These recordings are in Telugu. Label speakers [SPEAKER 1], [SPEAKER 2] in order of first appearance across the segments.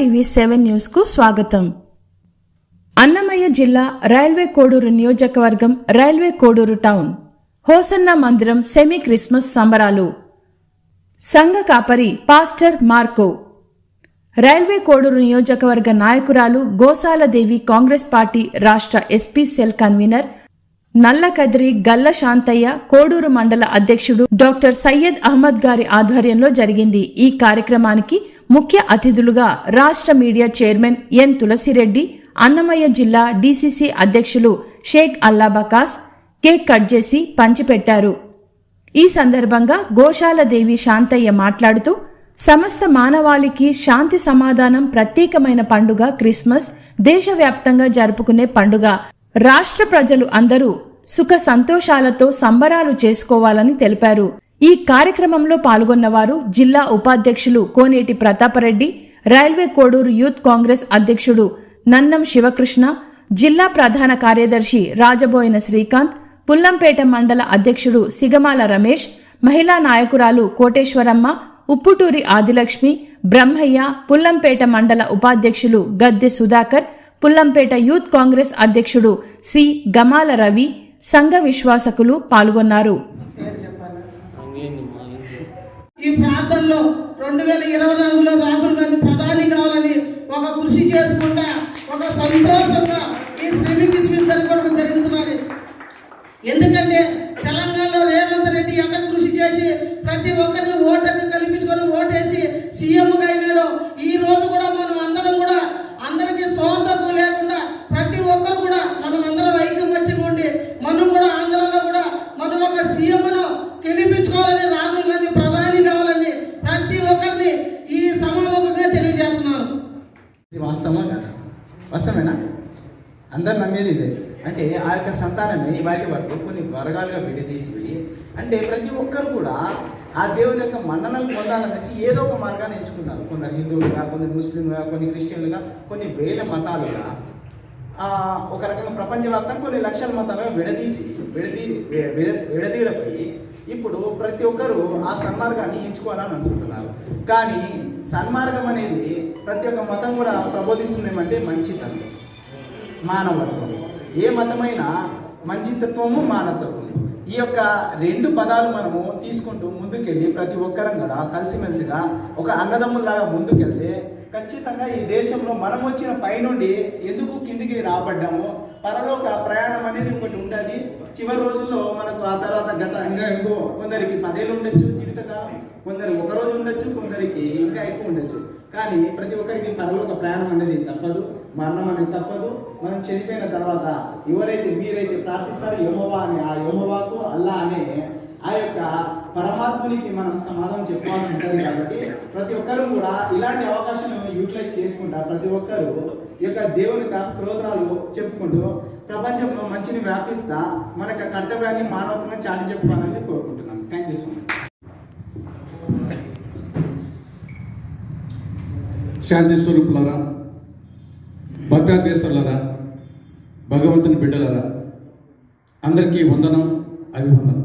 [SPEAKER 1] టీవీ సెవెన్ న్యూస్కు స్వాగతం. అన్నమయ్య జిల్లా రైల్వే కోడూరు నియోజకవర్గం రైల్వే కోడూరు టౌన్. హోసన్న మందిరం సెమీ క్రిస్మస్ సంబరాలు. సంఘ కాపరి పాస్టర్ మార్కో. రైల్వే కోడూరు నియోజకవర్గ నాయకురాలు గోసాలదేవి కాంగ్రెస్ పార్టీ రాష్ట్ర SP cell convener Nallakadiri Galla Shantaiah Koduru మండల అధ్యక్షుడు డాక్టర్ సయ్యద్ అహ్మద్ గారి ఆధ్వర్యంలో జరిగింది ఈ కార్యక్రమానికి ముఖ్య అతిథులుగా రాష్ట్ర media chairman N Tulasireddy Annamayya జిల్లా డీసీసీ అధ్యక్షులు షేక్ అల్లాబకాస్ కేక్ కట్ చేసి పంచిపెట్టారు. ఈ సందర్భంగా గోశాలదేవి శాంతయ్య మాట్లాడుతూ సమస్త మానవాళికి శాంతి సమాధానం ప్రత్యేకమైన పండుగ క్రిస్మస్ దేశవ్యాప్తంగా జరుపుకునే పండుగ. రాష్ట్ర ప్రజలు అందరూ సుఖ సంతోషాలతో సంబరాలు చేసుకోవాలని తెలిపారు. ఈ కార్యక్రమంలో పాల్గొన్నవారు జిల్లా ఉపాధ్యక్షులు కోనేటి ప్రతాపరెడ్డి రైల్వే కోడూరు యూత్ కాంగ్రెస్ అధ్యక్షుడు నన్నం శివకృష్ణ జిల్లా ప్రధాన కార్యదర్శి రాజబోయిన శ్రీకాంత్ పుల్లంపేట మండల అధ్యక్షుడు సిగమాల రమేష్ మహిళా నాయకురాలు కోటేశ్వరమ్మ ఉప్పుటూరి ఆదిలక్ష్మి బ్రహ్మయ్య పుల్లంపేట మండల ఉపాధ్యక్షులు గద్దె సుధాకర్ పుల్లంపేట యూత్ కాంగ్రెస్ అధ్యక్షుడు సి గమాల రవి సంఘ విశ్వాసకులు పాల్గొన్నారు.
[SPEAKER 2] ఈ ప్రాంతంలో రెండు వేల ఇరవై నాలుగులో రాహుల్ గాంధీ ప్రధాని కావాలని ఒక కృషి చేసుకుంటా ఒక సంతోషంగా ఈ శ్రీమి కిస్మిస్ జరుపుకోవడం జరుగుతున్నది. ఎందుకంటే తెలంగాణలో రేవంత్ రెడ్డి ఎంత కృషి చేసి ప్రతి ఒక్కరిని ఓటకు కల్పించుకొని ఓటేసి సీఎంగా అయినాడు ఈ రోజు కూడా మనం అందరం కూడా అందరికీ స్వార్థం లేకుండా ప్రతి ఒక్కరు కూడా మనం అందరం ఐక్యమత్యం ఉండి మనం కూడా ఆంధ్రాలో కూడా మనం ఒక సీఎంను గెలిపించుకోవాలని రాహుల్ గాంధీ ప్రధాని కావాలని ప్రతి ఒక్కరిని ఈ సమాముఖంగా తెలియజేస్తున్నాను
[SPEAKER 3] ఇది వాస్తవమా కదా వాస్తవేనా అందరు నమ్మేది ఇదే అంటే ఆ యొక్క సంతానమే వాటి వరకు కొన్ని వర్గాలుగా విడదీసిపోయి అంటే ప్రతి ఒక్కరు కూడా ఆ దేవుని యొక్క మన్ననలు పొందాలనేసి ఏదో ఒక మార్గాన్ని ఎంచుకున్నారు. కొందరు హిందువులుగా కొందరు ముస్లింలుగా కొన్ని క్రిస్టియన్లుగా కొన్ని వేల మతాలుగా. ఒక రకంగా ప్రపంచవ్యాప్తంగా కొన్ని లక్షల మతాలుగా విడదీసి విడదీ విడదీడపోయి విడదీయడపోయి ఇప్పుడు ప్రతి ఒక్కరు ఆ సన్మార్గాన్ని ఎంచుకోవాలని అనుకుంటున్నారు. కానీ సన్మార్గం అనేది ప్రతి ఒక్క మతం కూడా ప్రబోధిస్తుందేమంటే మంచితనం మానవత్వం. ఏ మతమైనా మంచి తత్వము మానవత్వము. ఈ యొక్క రెండు పదాలు మనము తీసుకుంటూ ముందుకెళ్ళి ప్రతి ఒక్కరం కూడా కలిసిమెలిసిగా ఒక అన్నదమ్ములాగా ముందుకెళ్తే ఖచ్చితంగా ఈ దేశంలో మనం వచ్చిన పైనుండి ఎందుకు కిందికి రాబడ్డాము పరలోక ప్రయాణం అనేది ఒకటి ఉంటుంది చివరి రోజుల్లో మనకు ఆ తర్వాత గత ఇంకా ఇంకో కొందరికి పదేళ్ళు ఉండొచ్చు జీవితకాలం కొందరు ఒక రోజు ఉండొచ్చు కొందరికి ఇంకా ఎక్కువ ఉండొచ్చు. కానీ ప్రతి ఒక్కరికి పరలోక ప్రయాణం అనేది తప్పదు. మరణం అనేది తప్పదు. మనం చనిపోయిన తర్వాత ఎవరైతే మీరైతే ప్రార్థిస్తారో యహోవా అని ఆ యహోవాకు అల్లా అనే ఆ యొక్క పరమాత్మునికి మనం సమాధానం చెప్పాల్సి ఉంటుంది కాబట్టి ప్రతి ఒక్కరు కూడా ఇలాంటి అవకాశం యూటిలైజ్ చేసుకుంటా ప్రతి ఒక్కరు ఈ యొక్క దేవుని స్తోత్రాలు చెప్పుకుంటూ ప్రపంచంలో మంచిని వ్యాపిస్తా మన యొక్క కర్తవ్యాన్ని మానవత్వంగా చాటి చెప్పుకోవాలని కోరుకుంటున్నాను. థ్యాంక్ యూ సో మచ్
[SPEAKER 4] శాంతి స్వరూపులరా భద్రాదేశ్వరులారా భగవంతుని బిడ్డలరా అందరికీ వందనం అభివందనం.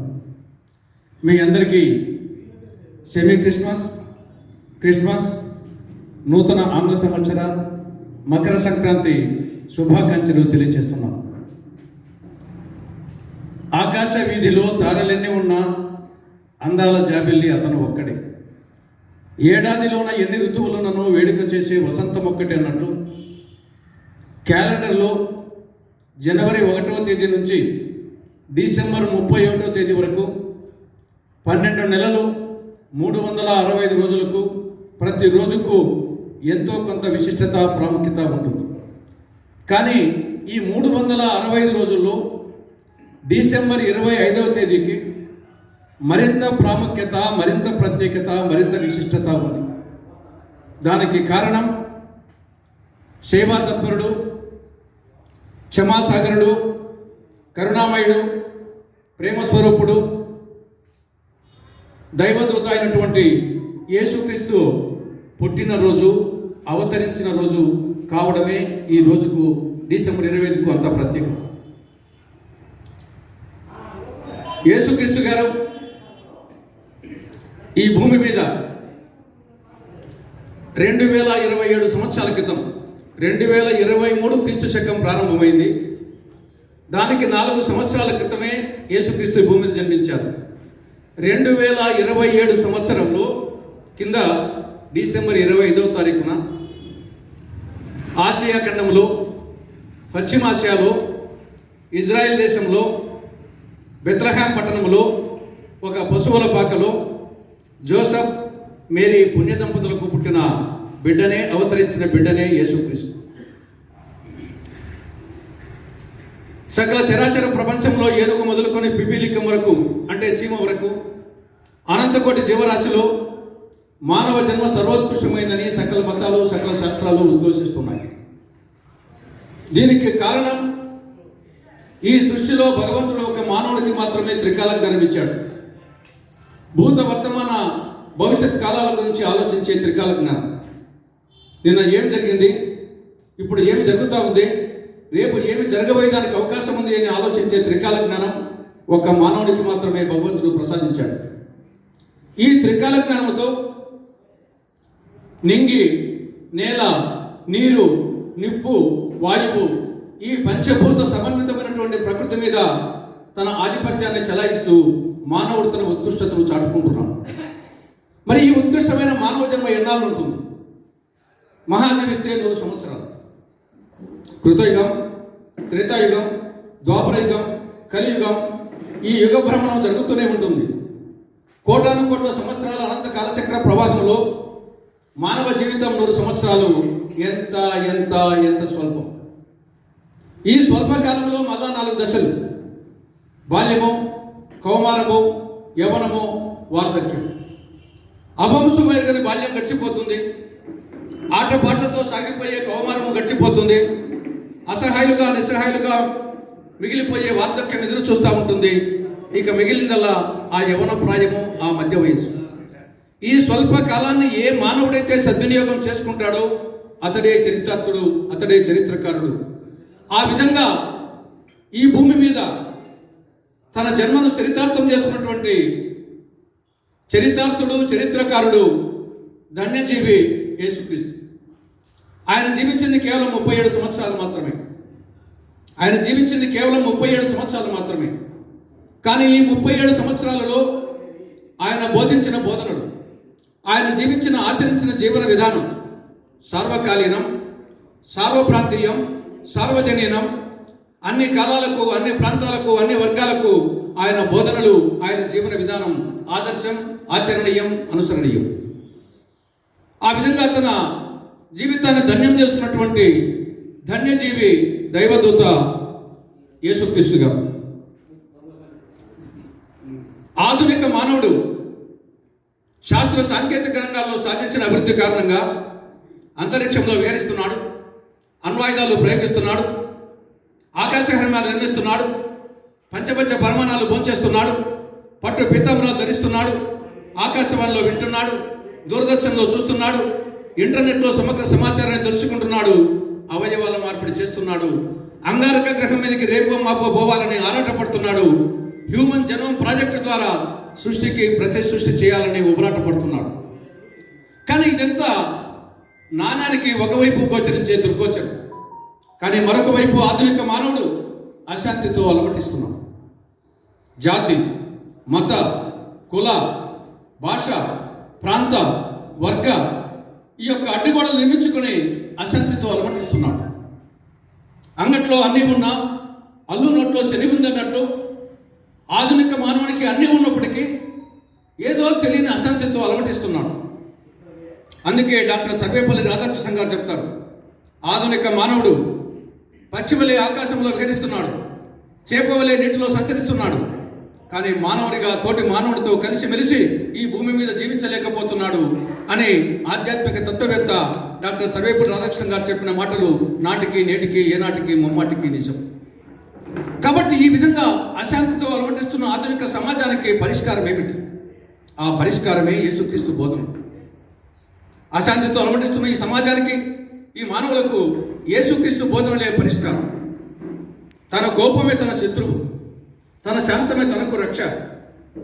[SPEAKER 4] మీ అందరికీ సెమీ క్రిస్మస్ క్రిస్మస్ నూతన ఆంగ్ల సంవత్సర మకర సంక్రాంతి శుభాకాంక్షలు తెలియజేస్తున్నాను. ఆకాశ వీధిలో తారలెన్ని ఉన్నా అందాల జాబిల్లి అతను ఒక్కడే. ఏడాదిలోన ఎన్ని ఋతువులను వేడుక చేసే వసంతం ఒక్కటే అన్నట్టు క్యాలెండర్లో జనవరి ఒకటవ తేదీ నుంచి డిసెంబర్ ముప్పై ఒకటో తేదీ వరకు పన్నెండు నెలలు మూడు వందల అరవై ఐదు రోజులకు ప్రతి రోజుకు ఎంతో కొంత విశిష్టత ప్రాముఖ్యత ఉంటుంది. కానీ ఈ మూడు వందల అరవై ఐదు రోజుల్లో డిసెంబర్ ఇరవై ఐదవ తేదీకి మరింత ప్రాముఖ్యత మరింత ప్రత్యేకత మరింత విశిష్టత ఉంది. దానికి కారణం సేవాతత్పరుడు క్షమాసాగరుడు కరుణామయుడు ప్రేమస్వరూపుడు దైవదూత అయినటువంటి యేసుక్రీస్తు పుట్టినరోజు అవతరించిన రోజు కావడమే ఈ రోజుకు డిసెంబర్ ఇరవై ఐదుకు అంత ప్రత్యేకత. యేసుక్రీస్తు గారు ఈ భూమి మీద రెండు వేల ఇరవై ఏడు సంవత్సరాల క్రితం రెండు వేల ఇరవై మూడు క్రీస్తు శకం ప్రారంభమైంది. దానికి నాలుగు సంవత్సరాల క్రితమే యేసుక్రీస్తు భూమి మీద జన్మించారు. రెండు వేల ఇరవై ఏడు సంవత్సరంలో కింద డిసెంబర్ ఇరవై ఐదవ తారీఖున ఆసియా ఖండంలో పశ్చిమాసియాలో ఇజ్రాయెల్ దేశంలో బెత్లహాం పట్టణంలో ఒక పశువుల పాకలో జోసఫ్ మేరీ పుణ్య దంపతులకు పుట్టిన బిడ్డనే అవతరించిన బిడ్డనే యేసుక్రీస్తు. సకల చరాచర ప్రపంచంలో ఏనుగు మొదలుకొని పిపీలికం వరకు అంటే చీమ వరకు అనంతకోటి జీవరాశిలో మానవ జన్మ సర్వోత్కృష్టమైందని సకల మతాలు సకల శాస్త్రాలు ఉద్ఘోషిస్తున్నాయి. దీనికి కారణం ఈ సృష్టిలో భగవంతుడు ఒక మానవుడికి మాత్రమే త్రికాలం కనిపించాడు. భూత వర్తమాన భవిష్యత్ కాలాల గురించి ఆలోచించే త్రికాల జ్ఞానం. నిన్న ఏం జరిగింది? ఇప్పుడు ఏమి జరుగుతూ ఉంది? రేపు ఏమి జరగబోయేదానికి అవకాశం ఉంది అని ఆలోచించే త్రికాల జ్ఞానం ఒక మానవుడికి మాత్రమే భగవంతుడు ప్రసాదించాడు. ఈ త్రికాల జ్ఞానంతో నింగి నేల నీరు నిప్పు వాయువు ఈ పంచభూత సమన్వితమైనటువంటి ప్రకృతి మీద తన ఆధిపత్యాన్ని చెలాయిస్తూ మానవుడు తన ఉత్కృష్టతను చాటుకుంటున్నాడు. మరి ఈ ఉత్కృష్టమైన మానవ జన్మ ఎన్నాళ్ళు ఉంటుంది మహాజీవిస్తే నూరు సంవత్సరాలు. కృతయుగం త్రేతాయుగం ద్వాపరయుగం కలియుగం ఈ యుగ భ్రమణం జరుగుతూనే ఉంటుంది. కోటాను కోట్ల సంవత్సరాల అనంత కాలచక్ర ప్రవాహంలో మానవ జీవితం నూరు సంవత్సరాలు ఎంత ఎంత ఎంత స్వల్పం. ఈ స్వల్పకాలంలో మళ్ళా నాలుగు దశలు. బాల్యము కౌమారము యవనము వార్ధక్యం. అభంశుమెరుగని బాల్యం గడిచిపోతుంది. ఆటపాటలతో సాగిపోయే కౌమారము గడిచిపోతుంది. అసహాయులుగా నిస్సహాయులుగా మిగిలిపోయే వార్ధక్యం ఎదురు చూస్తూ ఉంటుంది. ఇక మిగిలిందల్లా ఆ యవన ప్రాయము ఆ మధ్య వయసు ఈ స్వల్ప కాలాన్ని ఏ మానవుడైతే సద్వినియోగం చేసుకుంటాడో అతడే చరిత్రార్థుడు అతడే చరిత్రకారుడు. ఆ విధంగా ఈ భూమి మీద తన జన్మను చరితార్థం చేసుకున్నటువంటి చరితార్థుడు చరిత్రకారుడు ధన్యజీవి యేసుక్రీస్తు. ఆయన జీవించింది కేవలం ముప్పై ఏడు సంవత్సరాలు మాత్రమే. ఆయన జీవించింది కేవలం ముప్పై ఏడు సంవత్సరాలు మాత్రమే. కానీ ఈ ముప్పై ఏడు సంవత్సరాలలో ఆయన బోధించిన బోధనలు ఆయన జీవించిన ఆచరించిన జీవన విధానం సార్వకాలీనం సార్వప్రాంతీయం సార్వజనీనం అన్ని కాలాలకు అన్ని ప్రాంతాలకు అన్ని వర్గాలకు ఆయన బోధనలు ఆయన జీవన విధానం ఆదర్శం ఆచరణీయం అనుసరణీయం. ఆ విధంగా తన జీవితాన్ని ధన్యం చేసుకున్నటువంటి ధన్యజీవి దైవదూత యేసుక్రీస్తు గారు. ఆధునిక మానవుడు శాస్త్ర సాంకేతిక రంగాల్లో సాధించిన అభివృద్ధి కారణంగా అంతరిక్షంలో విహరిస్తున్నాడు అణ్వాయుధాలు ప్రయోగిస్తున్నాడు ఆకాశహర్మాలు నిర్మిస్తున్నాడు పంచపంచ పరమాణాలు భోంచేస్తున్నాడు పట్టు పీతాంబరాలు ధరిస్తున్నాడు ఆకాశవాణిలో వింటున్నాడు దూరదర్శన్లో చూస్తున్నాడు. ఇంటర్నెట్లో సమగ్ర సమాచారాన్ని తెలుసుకుంటున్నాడు. అవయవాల మార్పిడి చేస్తున్నాడు. అంగారక గ్రహం మీదకి రేపు మాపో పోవాలని ఆరాటపడుతున్నాడు. హ్యూమన్ జనోమ్ ప్రాజెక్టు ద్వారా సృష్టికి ప్రతి సృష్టి చేయాలని ఉబలాటపడుతున్నాడు కానీ ఇదంతా నాణానికి ఒకవైపు గోచరించే దుర్గోచరం. కానీ మరొక వైపు ఆధునిక మానవుడు అశాంతితో అలమటిస్తున్నాడు. జాతి మత కుల భాష ప్రాంత వర్గ ఈ యొక్క అడ్డుగోడలు నిర్మించుకుని అశాంతితో అలమటిస్తున్నాడు. అంగట్లో అన్నీ ఉన్నా అల్లు నోట్లో శని ఉందన్నట్టు ఆధునిక మానవునికి అన్నీ ఉన్నప్పటికీ ఏదో తెలియని అశాంతితో అలమటిస్తున్నాడు. అందుకే డాక్టర్ సర్వేపల్లి రాధాకృష్ణ గారు చెప్తారు ఆధునిక మానవుడు పచ్చివలే ఆకాశంలో విహరిస్తున్నాడు చేపవలే నీటిలో సంచరిస్తున్నాడు కానీ మానవుడిగా తోటి మానవుడితో కలిసి మెలిసి ఈ భూమి మీద జీవించలేకపోతున్నాడు అని ఆధ్యాత్మిక తత్వవేత్త డాక్టర్ సర్వేపల్లి రాధాకృష్ణ గారు చెప్పిన మాటలు నాటికి నేటికి ఏనాటికి ముమ్మాటికి నిజం. కాబట్టి ఈ విధంగా అశాంతితో అలమటిస్తున్న ఆధునిక సమాజానికి పరిష్కారం ఏమిటి? ఆ పరిష్కారమే యేసుక్రీస్తు బోధన. అశాంతితో అలమటిస్తున్న ఈ సమాజానికి ఈ మానవులకు యేసుక్రీస్తు బోధనలే పరిష్కారం. తన కోపమే తన శత్రువు. తన శాంతమే తనకు రక్ష.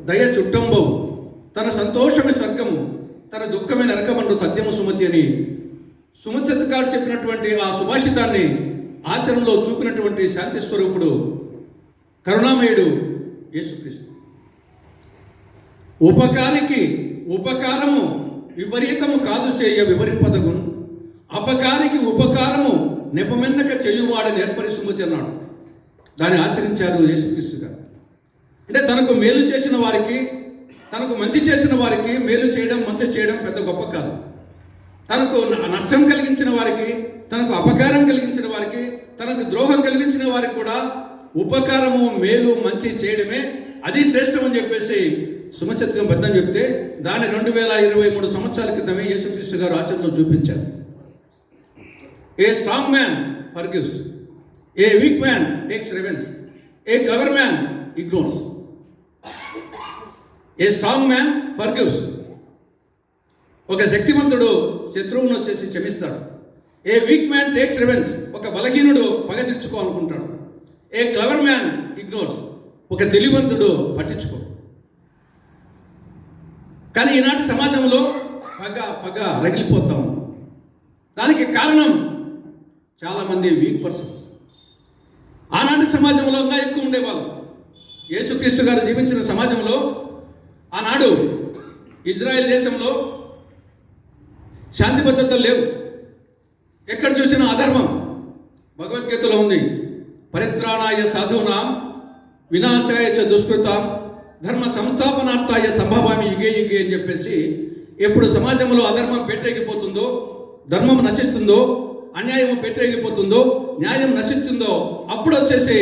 [SPEAKER 4] దయ చుట్టంబవు. తన సంతోషమే స్వర్గము. తన దుఃఖమే నరకమండు తథ్యము సుమతి అని. సుమతి గారు చెప్పినటువంటి ఆ సుభాషితాన్ని ఆచరణలో చూపినటువంటి శాంతి స్వరూపుడు కరుణామయుడు యేసుక్రీస్తు. ఉపకారికి ఉపకారము విపరీతము కాదు చేయ వివరింపదగు అపకారికి ఉపకారము నెపమెన్నక చేయువాడని ఏర్పరి సుమతి అన్నాడు. దాన్ని ఆచరించారు యేసుక్రీస్తు గారు. అంటే తనకు మేలు చేసిన వారికి తనకు మంచి చేసిన వారికి మేలు చేయడం మంచి చేయడం పెద్ద గొప్ప కాదు. తనకు న- నష్టం కలిగించిన వారికి తనకు అపకారం కలిగించిన వారికి తనకు ద్రోహం కలిగించిన వారికి కూడా ఉపకారము మేలు మంచి చేయడమే అది శ్రేష్టం అని చెప్పేసి సుమచతకం పెద్దని చెప్తే దాన్ని రెండు వేల ఇరవై మూడు సంవత్సరాల క్రితమే యేసుక్రీస్తు గారు ఆచరణలో చూపించారు. A strong man forgives a weak man takes revenge a clever man ignores. A strong man forgives ఒక శక్తివంతుడు శత్రువును వచ్చేసి క్షమిస్తాడు. A weak man takes revenge. ఒక బలహీనుడు పగ తీర్చుకోవాలనుకుంటాడు. A clever man ignores. ఒక తెలివంతుడు పట్టించుకో. కానీ ఈనాటి సమాజంలో పగ పగ రగిలిపోతాం. దానికి కారణం చాలామంది వీక్ పర్సన్స్. ఆనాటి సమాజంలో ఇంకా ఎక్కువ ఉండేవాళ్ళు. యేసుక్రీస్తు గారు జీవించిన సమాజంలో ఆనాడు ఇజ్రాయెల్ దేశంలో శాంతి భద్రతలు లేవు. ఎక్కడ చూసినా అధర్మం భగవద్గీతలో ఉంది. పరిత్రాణాయ సాధూనాం వినాశాయ చ దుష్కృతాం ధర్మ సంస్థాపనార్థాయ సంభవామి యుగే యుగే అని చెప్పేసి ఎప్పుడు సమాజంలో అధర్మం పెట్టేగిపోతుందో ధర్మం నశిస్తుందో అన్యాయం పెట్టేగిపోతుందో న్యాయం నశిస్తుందో అప్పుడు వచ్చేసి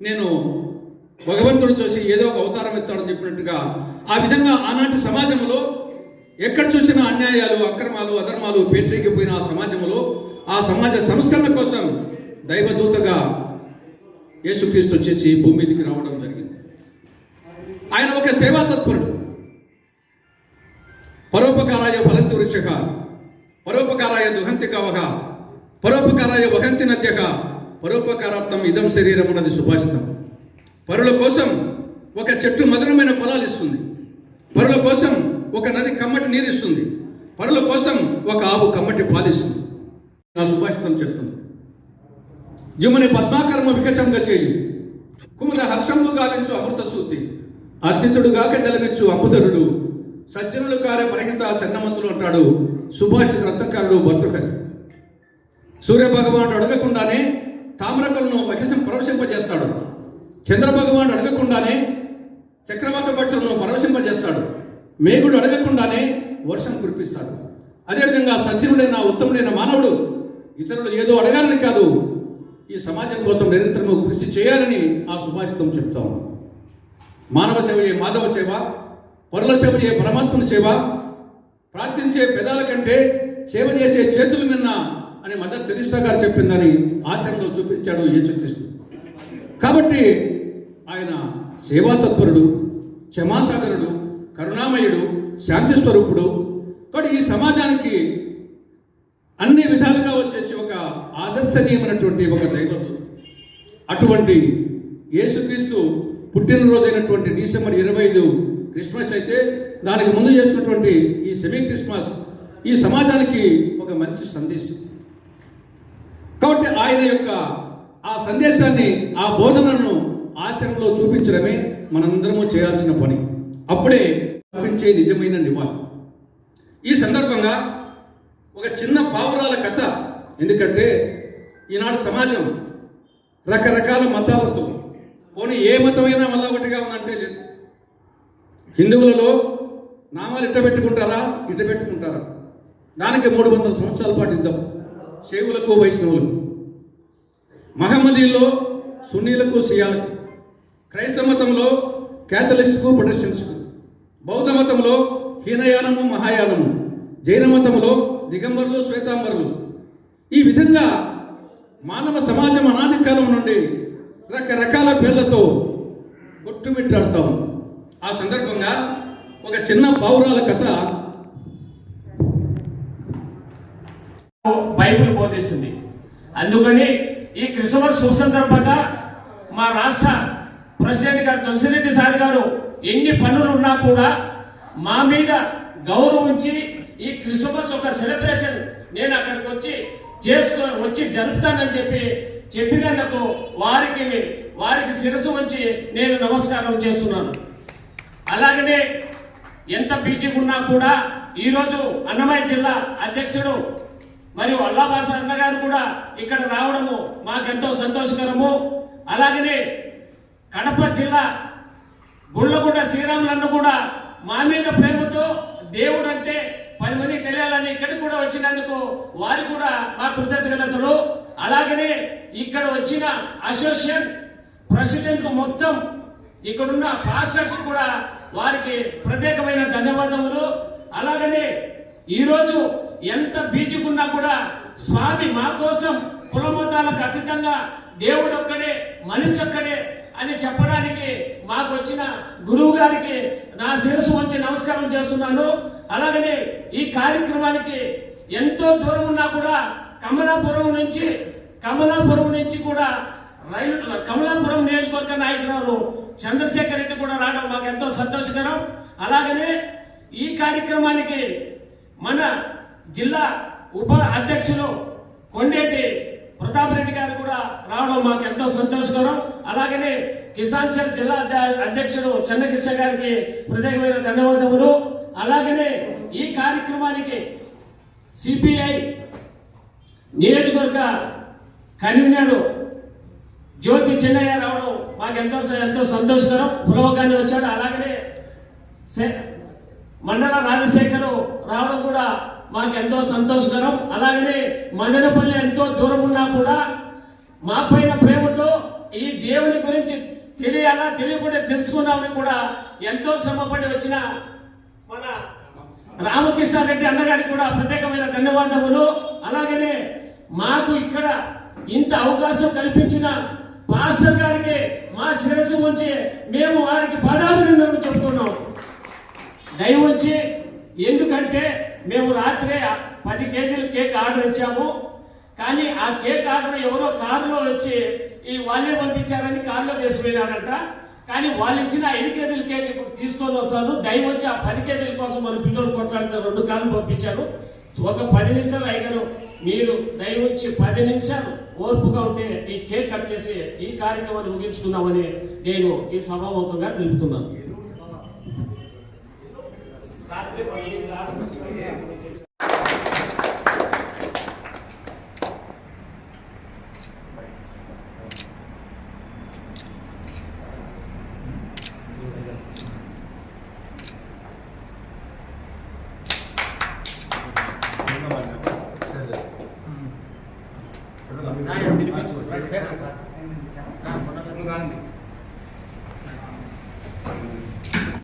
[SPEAKER 4] నేను భగవంతుడు చూసి ఏదో ఒక అవతారం ఎత్తాడని చెప్పినట్టుగా ఆ విధంగా ఆనాటి సమాజంలో ఎక్కడ చూసినా అన్యాయాలు అక్రమాలు అధర్మాలు పేటరేగిపోయిన ఆ సమాజంలో ఆ సమాజ సంస్కరణ కోసం దైవదూతగా యేసుక్రీస్తు వచ్చేసి భూమి మీదకి రావడం జరిగింది. ఆయన ఒక సేవా తత్పరుడు పరోపకారాయ ఫలంతి వృక్షక పరోపకారాయ దుహంతి కవహ పరోపకారాయ వహంతి నద్యక పరోపకారార్థం ఇదం శరీరం అన్నది సుభాషితం. పరుల కోసం ఒక చెట్టు మధురమైన పొలాలు ఇస్తుంది. పరుల కోసం ఒక నది కమ్మటి నీరు ఇస్తుంది. పరుల కోసం ఒక ఆవు కమ్మటి పాలిస్తుంది నా సుభాషితం చెప్తుంది జుమని పద్మాకరము వికచంగా చేయి. కుముద హర్షంబు గావించు అమృత సూతి. అర్జితుడుగాక జలమిచ్చు అమృతరుడు సజ్జనులు కారే పరహిత చెన్నమంతులు అంటాడు సుభాషిత రత్నకారుడు భర్తృకరి సూర్య భగవానుడు అడగకుండానే తామ్రకులను వకిసం పరవశింపజేస్తాడు. చంద్రభగవానుడు అడగకుండానే చక్రవాక పక్షంలో పరవశింపజేస్తాడు. మేఘుడు అడగకుండానే వర్షం కురిపిస్తాడు. అదేవిధంగా సజ్జనుడైన ఉత్తముడైన మానవుడు ఇతరులు ఏదో అడగాలని కాదు ఈ సమాజం కోసం నిరంతరము కృషి చేయాలని ఆ సుభాషితం చెప్తాం మానవ సేవయే మాధవ సేవ పరుల సేవయే పరమాత్మ సేవ ప్రార్థించే పెదాల కంటే సేవ చేసే చేతులు మిన్న అని మదర్ తెరిసా గారు చెప్పిందని ఆచరణలో చూపించాడు యేసుక్రీస్తు. కాబట్టి ఆయన సేవాతత్పరుడు క్షమాసాగరుడు కరుణామయుడు శాంతి స్వరూపుడు కాబట్టి ఈ సమాజానికి అన్ని విధాలుగా వచ్చేసి ఒక ఆదర్శనీయమైనటువంటి ఒక దైవత్వం అటువంటి యేసుక్రీస్తు పుట్టినరోజైనటువంటి డిసెంబర్ ఇరవై ఐదు క్రిస్మస్ అయితే దానికి ముందు చేసుకున్నటువంటి ఈ సెమీ క్రిస్మస్ ఈ సమాజానికి ఒక మంచి సందేశం. కాబట్టి ఆయన యొక్క ఆ సందేశాన్ని ఆ బోధనను ఆచరణలో చూపించడమే మనందరము చేయాల్సిన పని. అప్పుడే తప్పించే నిజమైన నివాళి. ఈ సందర్భంగా ఒక చిన్న పావురాల కథ. ఎందుకంటే ఈనాడు సమాజం రకరకాల మతాలతో పోనీ ఏ మతమైనా మళ్ళా ఒకటిగా ఉందంటే లేదు. హిందువులలో నామాలు ఇట్ట పెట్టుకుంటారా ఇట్ట పెట్టుకుంటారా? దానికి మూడు వందల సంవత్సరాల పాటు యుద్ధం. శైవులకు వైష్ణవులకు మహమ్మదీల్లో సున్నీలకు సియాలకు. క్రైస్తవ మతంలో క్యాథలిక్స్కు ప్రొటెస్టెంట్స్కు బౌద్ధ మతంలో హీనయానము మహాయానము జైన మతంలో దిగంబరులు శ్వేతాంబరులు. ఈ విధంగా మానవ సమాజం అనాది కాలం నుండి రకరకాల పేర్లతో కొట్టుమిట్టాడుతూ ఉంది. ఆ సందర్భంగా ఒక చిన్న పావురాల కథ
[SPEAKER 5] బైబిల్ బోధిస్తుంది. అందుకని ఈ క్రిస్మస్ శుభ సందర్భంగా మా రాష్ట్ర ప్రెసిడెంట్ గారు తులసిరెడ్డి సార్ గారు ఎన్ని పనులు ఉన్నా కూడా మా మీద గౌరవించి ఈ క్రిస్టమస్ ఒక సెలబ్రేషన్ నేను అక్కడికి వచ్చి చేసుకో వచ్చి జరుపుతానని చెప్పి చెప్పినందుకు వారికి వారికి శిరస్సు వంచి నేను నమస్కారం చేస్తున్నాను. అలాగనే ఎంత బీజీగా ఉన్నా కూడా ఈరోజు అన్నమయ్య జిల్లా అధ్యక్షుడు మరియు అల్లాబాస అన్నగారు కూడా ఇక్కడ రావడము మాకెంతో సంతోషకరము. అలాగనే కడప జిల్లా గుళ్ళగుడ్డ శ్రీరాములన్న కూడా మా మీద ప్రేమతో దేవుడు అంటే పది మంది తెలియాలని ఇక్కడికి కూడా వచ్చినందుకు వారు కూడా మా కృతజ్ఞతలు. అలాగనే ఇక్కడ వచ్చిన అసోసియేషన్ ప్రెసిడెంట్ మొత్తం ఇక్కడున్న పాస్టర్స్ కూడా వారికి ప్రత్యేకమైన ధన్యవాదములు. అలాగనే ఈరోజు ఎంత బీచుకున్నా కూడా స్వామి మా కోసం కులమతాలకు అతీతంగా దేవుడు ఒక్కడే మనిషి ఒక్కడే అని చెప్పడానికి మాకు వచ్చిన గురువు గారికి నా శిరస్సు వంచి నమస్కారం చేస్తున్నాను. అలాగనే ఈ కార్యక్రమానికి ఎంతో దూరం ఉన్నా కూడా కమలాపురం నుంచి కమలాపురం నుంచి కూడా రైలు కమలాపురం నియోజకవర్గ నాయకురాలు చంద్రశేఖర్ రెడ్డి కూడా రావడం మాకు ఎంతో సంతోషకరం. అలాగనే ఈ కార్యక్రమానికి మన జిల్లా ఉప అధ్యక్షులు కొండేటి ప్రతాప్ రెడ్డి గారు కూడా రావడం మాకు ఎంతో సంతోషకరం. అలాగనే కిసాన్ సెల్ జిల్లా అధ్యక్షుడు చెన్నకృష్ణ గారికి ప్రత్యేకమైన ధన్యవాదములు. అలాగనే ఈ కార్యక్రమానికి సిపిఐ నియోజకవర్గ కన్వీనర్ జ్యోతి చెన్నయ్య రావడం మాకు ఎంతో ఎంతో సంతోషకరం. పులవగానే వచ్చాడు. అలాగనే సే- మండల రాజశేఖరు రావడం కూడా మాకు ఎంతో సంతోషకరం. అలాగనే మదనపల్లి ఎంతో దూరం ఉన్నా కూడా మా పైన ప్రేమతో ఈ దేవుని గురించి తెలియాలా తెలియకుండా తెలుసుకున్నామని కూడా ఎంతో శ్రమపడి వచ్చిన మన రామకృష్ణ రెడ్డి అన్నగారికి కూడా ప్రత్యేకమైన ధన్యవాదములు. అలాగనే మాకు ఇక్కడ ఇంత అవకాశం కల్పించిన పాస్టర్ గారికి మా శిరస్సు ఉంచి మేము వారికి పదాభినందనలు చెబుతున్నాం దయవుంచి ఎందుకంటే మేము రాత్రే పది కేజీల కేక్ ఆర్డర్ ఇచ్చాము. కానీ ఆ కేక్ ఆర్డర్ ఎవరో కారులో వచ్చి ఈ వాళ్ళే పంపించారని కారులో తీసుకెళ్ళారంట కానీ వాళ్ళు ఇచ్చిన ఐదు కేజీల కేక్ ఇప్పుడు తీసుకొని వస్తాను. దయం వచ్చి ఆ పది కేజీల కోసం మన పిల్లలు కొట్లాడితే రెండు కార్లు పంపించారు. ఒక పది నిమిషాలు అయ్యారు మీరు దయం వచ్చి పది నిమిషాలు ఓర్పుగా ఉంటే ఈ కేక్ కట్ చేసి ఈ కార్యక్రమాన్ని ముగించుకుందామని నేను ఈ సభాముఖంగా తెలుపుతున్నాను.